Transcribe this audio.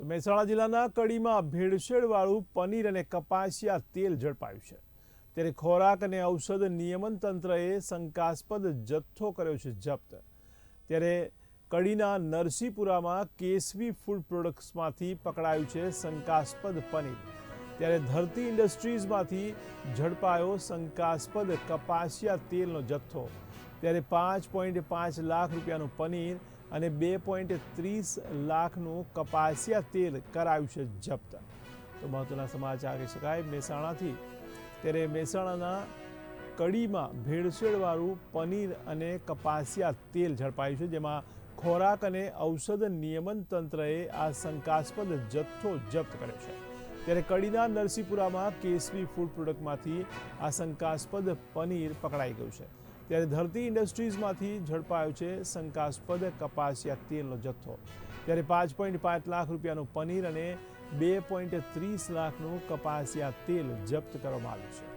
મહેસાણા જિલ્લાના કડીમાં ભેળસેળવાળું પનીર અને કપાસિયા તેલ ઝડપાયું છે. ત્યારે ખોરાક અને ઔષધ નિયમન તંત્રએ શંકાસ્પદ જથ્થો કર્યો છે જપ્ત. ત્યારે કડીના નરસીપુરામાં કેસવી ફૂડ પ્રોડક્ટ્સમાંથી પકડાયું છે શંકાસ્પદ પનીર. ત્યારે ધરતી ઇન્ડસ્ટ્રીઝમાંથી ઝડપાયો શંકાસ્પદ કપાસિયા તેલનો જથ્થો. ત્યારે પાંચ પોઈન્ટ પાંચ લાખ રૂપિયાનું પનીર અને બે પોઈન્ટ ત્રીસ લાખનું કપાસિયા તેલ કરાયું છે જપ્ત. તો મહત્વના સમાચાર કહી શકાય, મહેસાણાથી ત્યારે મહેસાણાના કડીમાં ભેળસેળવાળું પનીર અને કપાસિયા તેલ ઝડપાયું છે, જેમાં ખોરાક અને ઔષધ નિયમન તંત્રએ આ શંકાસ્પદ જથ્થો જપ્ત કર્યો છે. ત્યારે કડીના નરસિંહપુરામાં કેસવી ફૂડ પ્રોડક્ટમાંથી આ શંકાસ્પદ પનીર પકડાઈ ગયું છે. ત્યારે ધરતી ઇન્ડસ્ટ્રીઝમાંથી ઝડપાયો છે શંકાસ્પદ કપાસિયા તેલનો જથ્થો. ત્યારે પાંચ પોઈન્ટ પાંચ લાખ રૂપિયાનું પનીર અને બે પોઈન્ટ ત્રીસ લાખનું કપાસિયા તેલ જપ્ત કરવામાં આવ્યું છે.